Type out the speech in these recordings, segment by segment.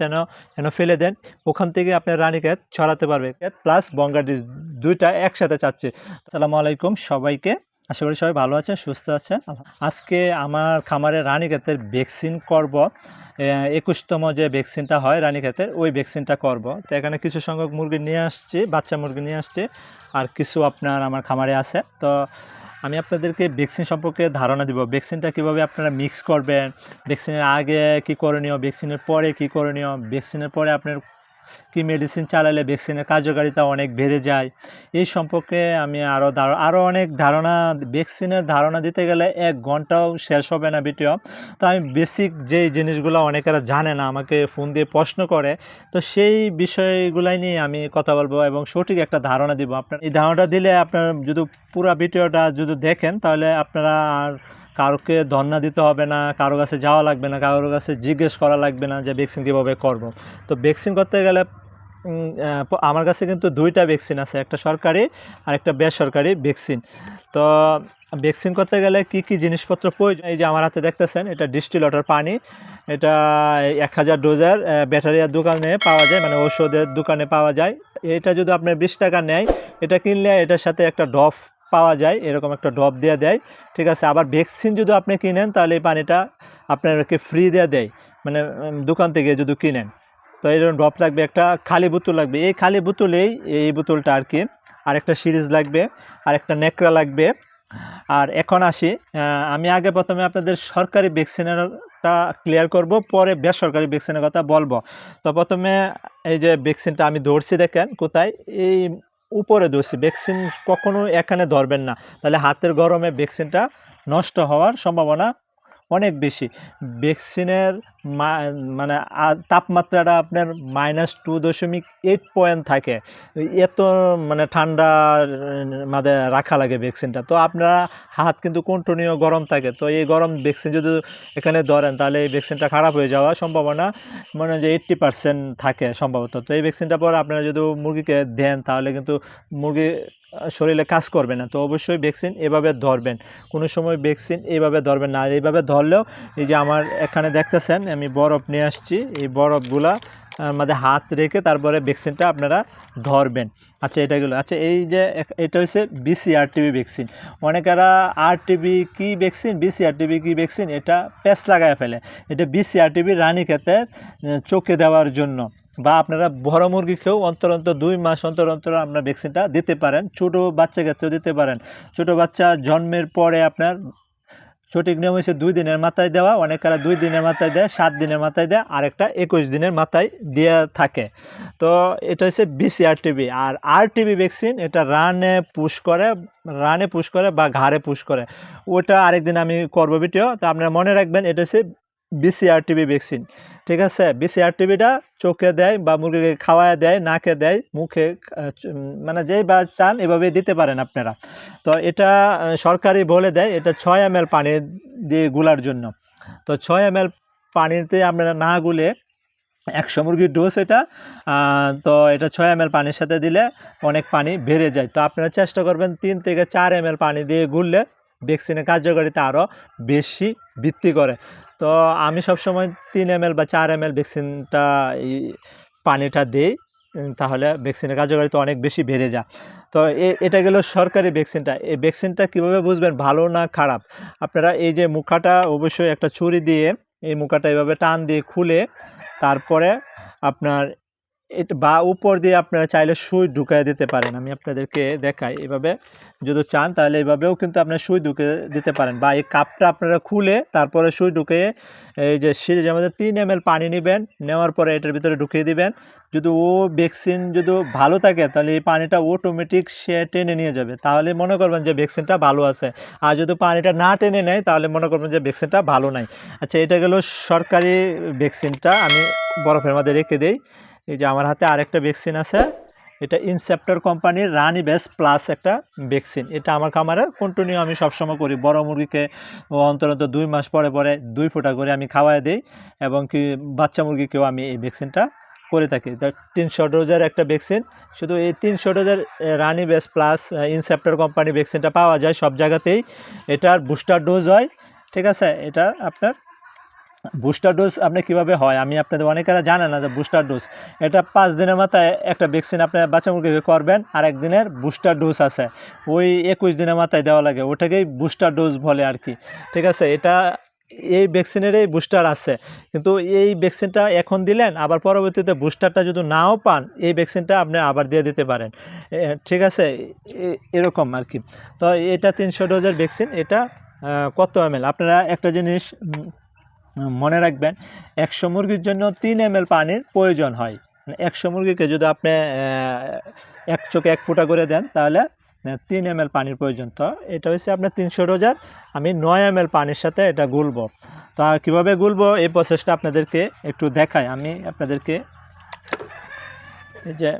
যেন যেন ফেলে দেন, ওখান থেকে আপনার রানীক্ষেত ছড়াতে পারবে। প্লাস বঙ্গাডিস দুইটা একসাথে চাচ্ছে। আসসালামু আলাইকুম সবাইকে। আশা করি সবাই ভালো আছে সুস্থ আছেন আজকে আমার খামারে রানীক্ষেতের ভ্যাকসিন করব। একুশতম যে ভ্যাকসিনটা হয় রানীক্ষেতের ওই ভ্যাকসিনটা করব। তো এখানে কিছু সংখ্যক মুরগি নিয়ে আসছি বাচ্চা মুরগি নিয়ে আসছি আর কিছু আপনার আমার খামারে আছে। তো আমি আপনাদেরকে ভ্যাকসিন সম্পর্কে ধারণা দিব। ভ্যাকসিনটা কীভাবে আপনারা মিক্স করবেন ভ্যাকসিনের আগে কি করণীয় ভ্যাকসিনের পরে কি করণীয় ভ্যাকসিনের পরে আপনার কি মেডিসিন চালালে ভ্যাকসিনের কার্যকারিতা অনেক বেড়ে যায়। এই সম্পর্কে আমি আরও আরও অনেক ধারণা ভ্যাকসিনের ধারণা দিতে গেলে এক ঘন্টাও শেষ হবে না ভিডিও তো আমি বেসিক যেই জিনিসগুলো অনেকেরা জানে না, আমাকে ফোন দিয়ে প্রশ্ন করে, তো সেই বিষয়গুলাই নিয়ে আমি কথা বলব এবং সঠিক একটা ধারণা দিব। আপনার এই ধারণাটা দিলে আপনার যদি পুরো ভিডিওটা যদি দেখেন, তাহলে আপনারা আর কারোকে ধর্ণা দিতে হবে না, কারও কাছে যাওয়া লাগবে না, কারোর কাছে জিজ্ঞেস করা লাগবে না যে ভ্যাকসিন কীভাবে করব। তো ভ্যাকসিন করতে গেলে আমার কাছে কিন্তু দুইটা ভ্যাকসিন আছে, একটা সরকারি আর একটা বেসরকারি ভ্যাকসিন তো ভ্যাকসিন করতে গেলে কি কি জিনিসপত্র প্রয়োজন? এই যে আমার হাতে দেখতেছেন, এটা ডিস্টিল ওয়াটার পানি, এটা এক হাজার ডোজার ব্যাটারিয়ার দোকানে পাওয়া যায় মানে ওষুধের দোকানে পাওয়া যায়। এটা যদি আপনার বিশ টাকা নেয়, এটা কিনলে এটার সাথে একটা ডফ পাওয়া যায়, এরকম একটা ডপ দেওয়া দেয়। ঠিক আছে, আবার ভ্যাকসিন যদি আপনি কিনেন, তাহলে এই পানিটা আপনাকে ফ্রি দিয়ে দেয়। মানে দোকান থেকে যদি কিনেন। তো এরকম ড্রপ লাগবে, একটা খালি বোতল লাগবে। এই খালি বোতলেই এই বোতলটা আর কি আর একটা সিরিজ লাগবে আর একটা নেকড়া লাগবে। আর এখন আসি আমি আগে প্রথমে আপনাদের সরকারি ভ্যাকসিনেরটা ক্লিয়ার করব, পরে বেসরকারি ভ্যাকসিনের কথা বলব। তো প্রথমে এই যে ভ্যাকসিনটা আমি ধরছি দেখেন, কোথায়? এই উপরে ধরছি ভ্যাকসিন কখনো এখানে ধরবেন না। তাহলে হাতের গরমে ভ্যাকসিনটা নষ্ট হওয়ার সম্ভাবনা অনেক বেশি। ভ্যাকসিনের মানে তাপমাত্রাটা আপনার মাইনাস টু দশমিক এইট পয়েন্ট থাকে। এত মানে ঠান্ডার মাঝে রাখা লাগে ভ্যাকসিনটা তো আপনারা হাত কিন্তু কন্টিনিউ গরম থাকে। তো এই গরম ভ্যাকসিন যদি এখানে ধরেন, তাহলে এই ভ্যাকসিনটা খারাপ হয়ে যাওয়ার সম্ভাবনা, মনে, যে এইট্টি পার্সেন্ট থাকে সম্ভবত। তো এই ভ্যাকসিনটা পর আপনারা যদি মুরগিকে দেন, তাহলে কিন্তু মুরগি শরীরে কাজ করবে না। তো অবশ্যই ভ্যাকসিন এভাবে ধরবেন। কোনো সময় ভ্যাকসিন এভাবে ধরবেন না। আর এইভাবে ধরলেও, এই যে আমার এখানে দেখতেছেন আমি বরফ নিয়ে আসছি। এই বরফগুলা আমাদের হাত রেখে তারপরে ভ্যাকসিনটা আপনারা ধরবেন। আচ্ছা এটা গেলো। আচ্ছা এই যে এটা হচ্ছে বিসিআর টিবি ভ্যাকসিন। অনেকেরা আর টিবি কী ভ্যাকসিন বিসিআর টিবি কী ভ্যাকসিন, এটা প্যাচ লাগায় ফেলে। এটা বিসিআর টিবি রানী খেতে চোখে দেওয়ার জন্য। বা আপনারা বড় মুরগিকেও অন্তর অন্তর দুই মাস অন্তর অন্তর আপনার ভ্যাকসিনটা দিতে পারেন। ছোটো বাচ্চা ক্ষেত্রেও দিতে পারেন। ছোটো বাচ্চা জন্মের পরে আপনার সঠিক নিয়ম হচ্ছে দুই দিনের মাথায় দেওয়া অনেকেরা দুই দিনের মাথায় দেয়, সাত দিনের মাথায় দেয়, আরেকটা একুশ দিনের মাথায় দিয়ে থাকে। তো এটা হচ্ছে বিসিআরটিবি আর আর টিবি ভ্যাকসিন এটা রানে পুশ করে রানে পুশ করে বা ঘাড়ে পুশ করে। ওটা আরেকদিন আমি করব ভিডিও তো আপনারা মনে রাখবেন, এটা হচ্ছে বিসিআর টিবি ভ্যাকসিন ঠিক আছে? বিসিআর টিবিটা চোখে দেয় বা মুরগিকে খাওয়ায় দেয়, নাকে দেয়, মুখে মানে যেই বা চান এভাবে দিতে পারেন আপনারা। তো এটা সরকারি বলে দেয়, এটা ছয় এম পানি দিয়ে গুলার জন্য। তো ছয় এম পানিতে আপনারা না গুলে একশো মুরগির ডোজ এটা তো এটা ছয় এম পানির সাথে দিলে অনেক পানি বেড়ে যায়। তো আপনারা চেষ্টা করবেন তিন থেকে চার এম পানি দিয়ে গুললে ভ্যাকসিনের কার্যকারিতা আরও বেশি বৃদ্ধি করে। তো আমি সবসময় তিন এম বা চার এম ভ্যাকসিনটা এই পানিটা দিই তাহলে ভ্যাকসিনের কার্যকারিতা অনেক বেশি বেড়ে যায়। তো এটা গেল সরকারি ভ্যাকসিনটা। এই ভ্যাকসিনটা কীভাবে বুঝবেন, ভালো না খারাপ? আপনারা এই যে মুখাটা অবশ্যই একটা ছুরি দিয়ে, এই মুখাটা এভাবে টান দিয়ে খুলে, তারপরে আপনার এটা বা উপর দিয়ে আপনারা চাইলে সুই ঢুকাই দিতে পারেন। আমি আপনাদেরকে দেখাই এভাবে। যদি চান তাহলে এভাবেও কিন্তু আপনার সুই ঢুকে দিতে পারেন। বা এই কাপটা আপনারা খুলে তারপরে সুই ঢুকে এই যে সিরিজের মধ্যে তিন এম পানি নেবেন, নেওয়ার পরে এটার ভিতরে ঢুকিয়ে দিবেন। যদি ও ভ্যাকসিন যদি ভালো থাকে তাহলে এই পানিটা অটোমেটিক সে টেনে নিয়ে যাবে। তাহলে মনে করবেন যে ভ্যাকসিনটা ভালো আছে। আর যদি পানিটা না টেনে নেয় তাহলে মনে করবেন যে ভ্যাকসিনটা ভালো নাই। আচ্ছা এটা গেল সরকারি ভ্যাকসিনটা। আমি বরফের মধ্যে রেখে দিই। এই যে আমার হাতে আরেকটা ভ্যাকসিন আছে। এটা ইনসেপ্টর কোম্পানির রানি বেস প্লাস একটা ভ্যাকসিন এটা আমার খামারে কন্টিনিউ আমি সবসময় করি। বড় মুরগিকে অন্তত দুই মাস পরে পরে দুই ফোঁটা করে আমি খাওয়াই দিই এবং কি বাচ্চা মুরগিকেও আমি এই ভ্যাকসিনটা করে থাকি। তা তিনশো ডোজের একটা ভ্যাকসিন শুধু এই তিনশো ডোজের Rani base plus Incepta company ভ্যাকসিনটা পাওয়া যায় সব জায়গাতেই। এটার বুস্টার ডোজ হয়। ঠিক আছে? এটা আপনার বুস্টার ডোজ আপনি কীভাবে হয়? আমি আপনাদের অনেকেরা জানে না যে বুস্টার ডোজ। এটা পাঁচ দিনের মাথায় একটা ভ্যাকসিন আপনার বাচ্চা মুরগিকে করবেন আর একদিনের বুস্টার ডোজ আছে। ওই একুশ দিনের মাথায় দেওয়া লাগে, ওটাকেই বুস্টার ডোজ বলে আর কি। ঠিক আছে, এটা এই ভ্যাকসিনেরই বুস্টার আছে। কিন্তু এই ভ্যাকসিনটা এখন দিলেন, আবার পরবর্তীতে বুস্টারটা যদি নাও পান, এই ভ্যাকসিনটা আপনি আবার দিয়ে দিতে পারেন। ঠিক আছে এরকম আর কি। তো এটা তিনশো ডোজের ভ্যাকসিন, এটা কত এম আপনারা একটা জিনিস মনে রাখবেন, একশো মুরগির জন্য তিন এম পানির প্রয়োজন হয়। মানে একশো মুরগিকে যদি আপনি এক চোখে এক ফুটা করে দেন, তাহলে তিন এম পানির প্রয়োজন। তো এটা হচ্ছে আপনার তিনশো রোজার আমি নয় এম পানির সাথে এটা গুলবো। তো কীভাবে গুলবো, এই প্রসেসটা আপনাদেরকে একটু দেখাই। আমি আপনাদেরকে যে,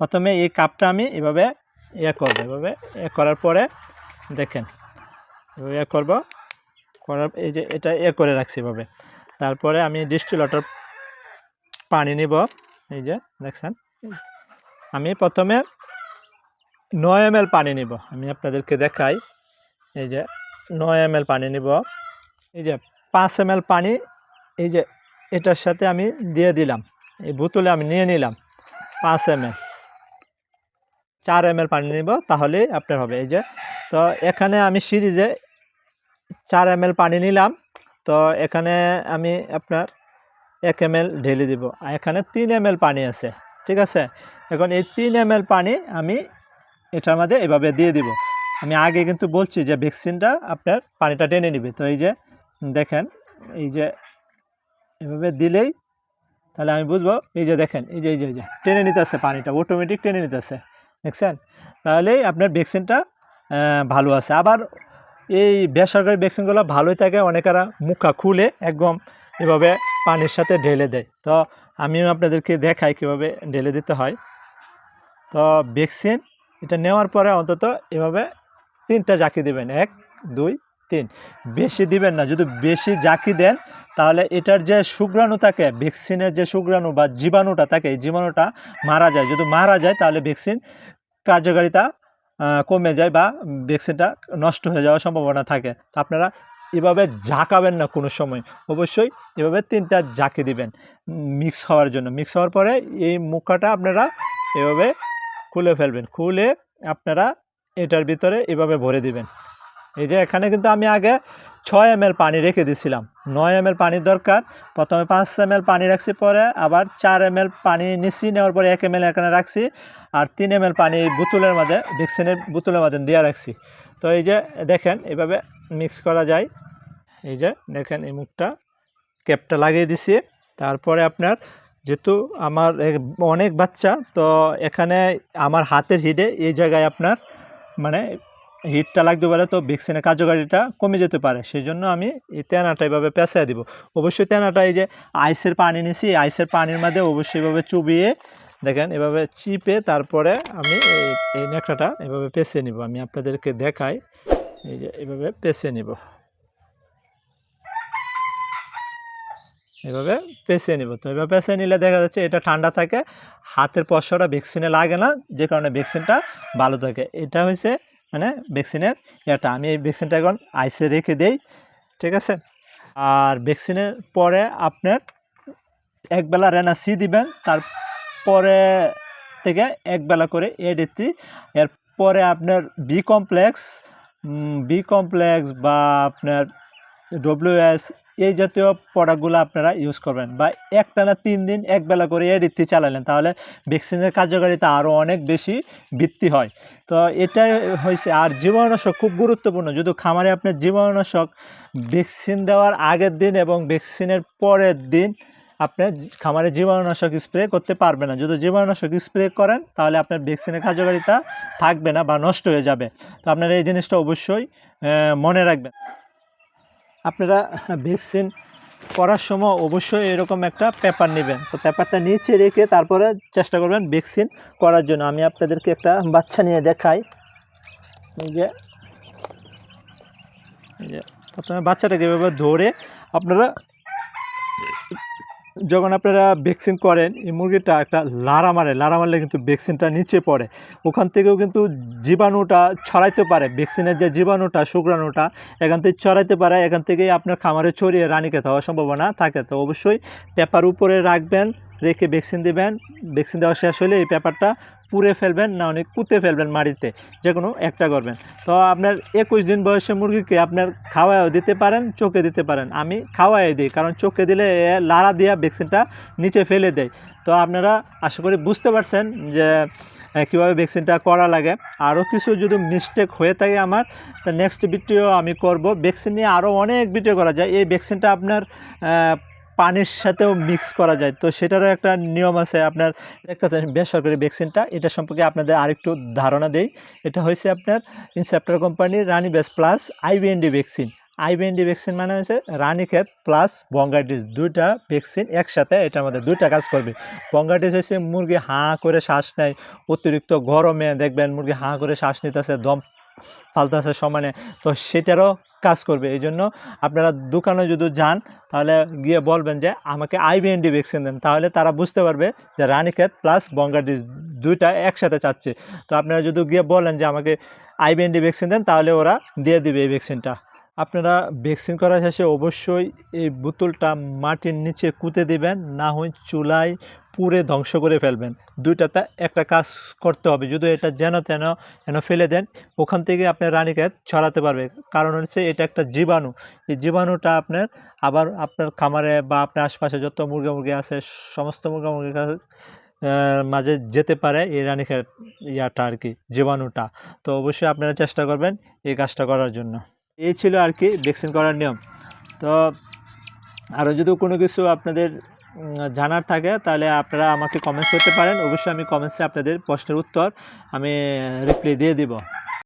প্রথমে এই কাপটা আমি এভাবে ইয়ে করব, এভাবে ইয়ে করার পরে দেখেন ইয়ে করব। করার, এই যে এটা এ করে রাখছি এভাবে। তারপরে আমি ডিস্টিলটার পানি নিব, এই যে দেখছেন। আমি প্রথমে নয় এম পানি নিব, আমি আপনাদেরকে দেখাই। এই যে নয় এম পানি নিব, এই যে পাঁচ এম পানি, এই যে এটার সাথে আমি দিয়ে দিলাম, এই বোতলে আমি নিয়ে নিলাম পাঁচ এম এল চার এম পানি নিব, তাহলেই আপনার হবে, এই যে। তো এখানে আমি সিরিজে চার এম পানি নিলাম। তো এখানে আমি আপনার এক এম এল ঢেলে দিব। আর এখানে তিন এম পানি আছে, ঠিক আছে? এখন এই তিন এম পানি আমি এটার মধ্যে এভাবে দিয়ে দিব। আমি আগে কিন্তু বলছি যে ভ্যাকসিনটা আপনার পানিটা টেনে নিবে। তো এই যে দেখেন, এই যে এভাবে দিলেই তাহলে আমি বুঝব, এই যে দেখেন, এই যে এই যে এই যে, টেনে নিতেছে পানিটা অটোমেটিক টেনে নিতেছে। দেখছেন? তাহলেই আপনার ভ্যাকসিনটা ভালো আছে। আবার এই বেসরকারি ভ্যাকসিনগুলো ভালোই থাকে, অনেকেরা মুখা খুলে একদম এভাবে পানির সাথে ঢেলে দেয়। তো আমিও আপনাদেরকে দেখাই কীভাবে ঢেলে দিতে হয়। তো ভ্যাকসিন এটা নেওয়ার পরে অন্তত এভাবে তিনটা জাকি দেবেন, এক, দুই, তিন। বেশি দিবেন না, যদি বেশি জাকি দেন, তাহলে এটার যে শুক্রাণু থাকে, ভ্যাকসিনের যে শুক্রাণু বা জীবাণুটা থাকে, এই জীবাণুটা মারা যায়। যদি মারা যায়, তাহলে ভ্যাকসিন কার্যকারিতা কমে যায় বা ভ্যাকসিনটা নষ্ট হয়ে যাওয়ার সম্ভাবনা থাকে। আপনারা এভাবে ঝাঁকাবেন না কোনো সময়। অবশ্যই এভাবে তিনটা ঝাঁকি দিবেন মিক্স হওয়ার জন্য। মিক্স হওয়ার পরে এই মুখাটা আপনারা এভাবে খুলে ফেলবেন। খুলে আপনারা এটার ভিতরে এভাবে ভরে দিবেন। এই যে এখানে কিন্তু আমি আগে ছয় এম পানি রেখে দিছিলাম। নয় এম পানির দরকার। প্রথমে পাঁচ এম পানি রাখছি, পরে আবার চার এম পানি নিচ্ছি নেওয়ার পরে এক এম এখানে রাখছি, আর তিন এম পানি বোতলের মধ্যে, ভ্যাকসিনের বোতলের মধ্যে দিয়ে রাখছি। তো এই যে দেখেন, এভাবে মিক্স করা যায়। এই যে দেখেন, এই মুখটা ক্যাপটা লাগিয়ে দিছি। তারপরে আপনার যেহেতু আমার অনেক বাচ্চা, তো এখানে আমার হাতের হিডে এই জায়গায় আপনার মানে হিটটা লাগতে পারে, তো ভ্যাকসিনের কার্যকারিতা কমে যেতে পারে। সেই জন্য আমি এই তেনাটা এভাবে পেঁচায় দিব। অবশ্যই তেনাটা এই যে আইসের পানি নিছি আইসের পানির মধ্যে অবশ্যই এভাবে চুবিয়ে দেখেন, এভাবে চিপে তারপরে আমি এই এই নেকড়াটা এভাবে পেঁচে নিব। আমি আপনাদেরকে দেখাই, এই যে এভাবে পেঁচে নিব। এভাবে পেঁচে নিব। তো এভাবে পেঁচে নিলে দেখা যাচ্ছে এটা ঠান্ডা থাকে, হাতের পশাটা ভ্যাকসিনে লাগে না, যে কারণে ভ্যাকসিনটা ভালো থাকে। এটা হচ্ছে মানে ভ্যাকসিনের এটা আমি এই ভ্যাকসিনটা এখন আইসে রেখে দেই, ঠিক আছে? আর ভ্যাকসিনের পরে আপনার একবেলা রেনা সি দিবেন তারপরে থেকে একবেলা করে এ ডি থ্রি এরপরে আপনার বি কমপ্লেক্স বি কমপ্লেক্স বা আপনার ডব্লিউএস এই জাতীয় প্রোডাক্টগুলো আপনারা ইউজ করবেন বা একটানা তিন দিন একবেলা করে এ রীতি চালালেন, তাহলে ভ্যাকসিনের কার্যকারিতা আরও অনেক বেশি বৃদ্ধি হয়। তো এটাই হয়েছে আর জীবাণুনাশক খুব গুরুত্বপূর্ণ, যদি খামারে আপনার জীবাণুনাশক ভ্যাকসিন দেওয়ার আগের দিন এবং ভ্যাকসিনের পরের দিন আপনি খামারে জীবাণুনাশক স্প্রে করতে পারবে না। যদি জীবাণুনাশক স্প্রে করেন, তাহলে আপনার ভ্যাকসিনের কার্যকারিতা থাকবে না বা নষ্ট হয়ে যাবে। তো আপনারা এই জিনিসটা অবশ্যই মনে রাখবেন। আপনারা ভ্যাকসিন করার সময় অবশ্যই এরকম একটা পেপার নেবেন। তো পেপারটা নিচে রেখে তারপরে চেষ্টা করবেন ভ্যাকসিন করার জন্য। আমি আপনাদেরকে একটা বাচ্চা নিয়ে দেখাই। যে, প্রথমে বাচ্চাটাকে এভাবে ধরে আপনারা যখন আপনারা ভ্যাকসিন করেন, এই মুরগিটা একটা লাড়া মারে, লাড়া মারলে কিন্তু ভ্যাকসিনটা নিচে পড়ে। ওখান থেকেও কিন্তু জীবাণুটা ছড়াইতে পারে, ভ্যাকসিনের যে জীবাণুটা, শুক্রাণুটা, এখান থেকে ছড়াইতে পারে, এখান থেকেই আপনার খামারে ছড়িয়ে রানীকে হওয়ার সম্ভাবনা থাকে। তো অবশ্যই পেপার উপরে রাখবেন, রেখে ভ্যাকসিন দেবেন, ভ্যাকসিন দেওয়া শেষ হলে এই পেপারটা পুড়ে ফেলবেন, না অনেক পুঁতে ফেলবেন মাটিতে যে কোনো একটা করবেন। তো আপনার একুশ দিন বয়সে মুরগিকে আপনার খাওয়াও দিতে পারেন, চোখে দিতে পারেন। আমি খাওয়াই দিই, কারণ চোখে দিলে লাড়া দিয়া ভ্যাকসিনটা নিচে ফেলে দেয়। তো আপনারা আশা করি বুঝতে পারছেন যে কীভাবে ভ্যাকসিনটা করা লাগে। আরও কিছু যদি মিস্টেক হয়ে থাকে আমার, তো নেক্সট ভিডিও আমি করব। ভ্যাকসিন নিয়ে আরও অনেক ভিডিও করা যায়। এই ভ্যাকসিনটা আপনার পানির সাথেও মিক্স করা যায়। তো সেটারও একটা নিয়ম আছে, আপনার দেখতেছেন বেসরকারি ভ্যাকসিনটা এটা সম্পর্কে আপনাদের আরেকটু ধারণা দেই। এটা হয়েছে আপনার ইনসেপ্টার কোম্পানির Rani base plus IBND vaccine IBND vaccine মানে হচ্ছে রানীক্ষেত প্লাস বঙ্গাডিস দুইটা ভ্যাকসিন একসাথে এটার মধ্যে দুইটা কাজ করবে। বঙ্গাডিস হচ্ছে মুরগি হাঁ করে শ্বাস নেয়, অতিরিক্ত গরমে, দেখবেন মুরগি হাঁ করে শ্বাস নিতেছে, দম ফালতেছে সমানে। তো সেটারও কাজ করবে। এই জন্য আপনারা দোকানে যদি যান, তাহলে গিয়ে বলবেন যে, আমাকে আইবিএনডি ভ্যাকসিন দেন। তাহলে তারা বুঝতে পারবে যে রানীক্ষেত প্লাস বঙ্গাডিস দুইটা একসাথে চাচ্ছে। তো আপনারা যদি গিয়ে বলেন যে, আমাকে আইবিএনডি ভ্যাকসিন দেন, তাহলে ওরা দিয়ে দিবে এই ভ্যাকসিনটা আপনারা ভ্যাকসিন করার শেষে অবশ্যই এই বোতলটা মাটির নিচে কুতে দিবেন। না হয় চুলায় পুড়ে ধ্বংস করে ফেলবেন। দুইটাতে একটা কাজ করতে হবে, যদি এটা যেন তেন, যেন ফেলে দেন, ওখান থেকে আপনার রানীক্ষেত ছড়াতে পারবে। কারণ হচ্ছে এটা একটা জীবাণু। এই জীবাণুটা আপনার আবার আপনার খামারে বা আপনার আশপাশে যত মুরগা মুরগি আছে, সমস্ত মুরগা মুরগির কাছে মাঝে যেতে পারে এই রানীক্ষেত ইয়াটা আর কি, জীবাণুটা। তো অবশ্যই আপনারা চেষ্টা করবেন এই কাজটা করার জন্য। এই ছিল আর কি ভ্যাকসিন করার নিয়ম। তো আরও যদি কোনো কিছু আপনাদের জানার থাকে, তাহলে আপনারা আমাকে কমেন্টস করতে পারেন। অবশ্যই আমি কমেন্টসে আপনাদের প্রশ্নের উত্তর আমি রিপ্লাই দিয়ে দিব।